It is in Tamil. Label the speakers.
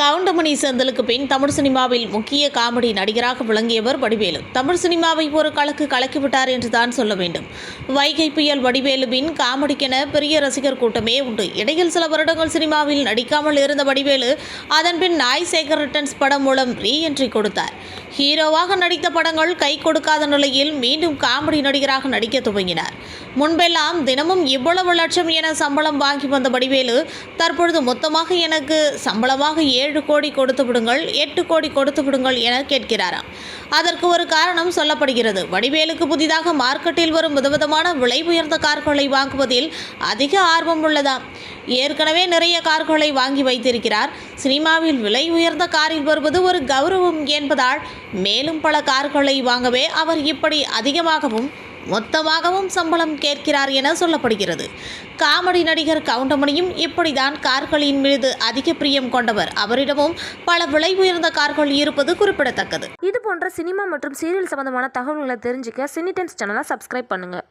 Speaker 1: கவுண்டமணி செந்தலுக்கு பின் தமிழ் சினிமாவில் முக்கிய காமெடி நடிகராக விளங்கியவர் வடிவேலு. தமிழ் சினிமாவை ஒரு கலக்கு கலக்கிவிட்டார் என்று தான் சொல்ல வேண்டும். வைகை புயல் வடிவேலுவின் காமெடிக்கென பெரிய ரசிகர் கூட்டமே உண்டு. இடையில் சில வருடங்கள் சினிமாவில் நடிக்காமல் இருந்த வடிவேலு அதன்பின் நாய் சேகர் ரிட்டர்ன்ஸ் படம் மூலம் ரீ என்ட்ரி கொடுத்தார். ஹீரோவாக நடித்த படங்கள் கை கொடுக்காத நிலையில் மீண்டும் காமெடி நடிகராக நடிக்க துவங்கினார். முன்பெல்லாம் தினமும் இவ்வளவு லட்சம் என சம்பளம் வாங்கி வந்த வடிவேலு தற்பொழுது மொத்தமாக எனக்கு சம்பளமாக ஏழு கோடி கொடுத்து விடுங்கள் எட்டு கோடி கொடுத்து விடுங்கள் என கேட்கிறாராம். அதற்கு ஒரு காரணம் சொல்லப்படுகிறது. வடிவேலுக்கு புதிதாக மார்க்கெட்டில் வரும் விதவிதமான விலை உயர்ந்த கார்களை வாங்குவதில் அதிக ஆர்வம் உள்ளதாம். ஏற்கனவே நிறைய கார்களை வாங்கி வைத்திருக்கிறார். சினிமாவில் விலை உயர்ந்த காரில் வருவது ஒரு கௌரவம் என்பதால் மேலும் பல கார்களை வாங்கவே அவர் இப்படி அதிகமாகவும் மொத்தமாகவும் சம்பளம் கேட்கிறார் என சொல்லப்படுகிறது. காமெடி நடிகர் கவுண்டமணியும் இப்படிதான் கார்களின் மீது அதிக பிரியம் கொண்டவர். அவரிடமும் பல விலை உயர்ந்த கார்கள் இருப்பது குறிப்பிடத்தக்கது.
Speaker 2: இது போன்ற சினிமா மற்றும் சீரியல் சம்பந்தமான தகவல்களை தெரிஞ்சுக்க சினி டைம்ஸ் சேனலை சப்ஸ்கிரைப் பண்ணுங்கள்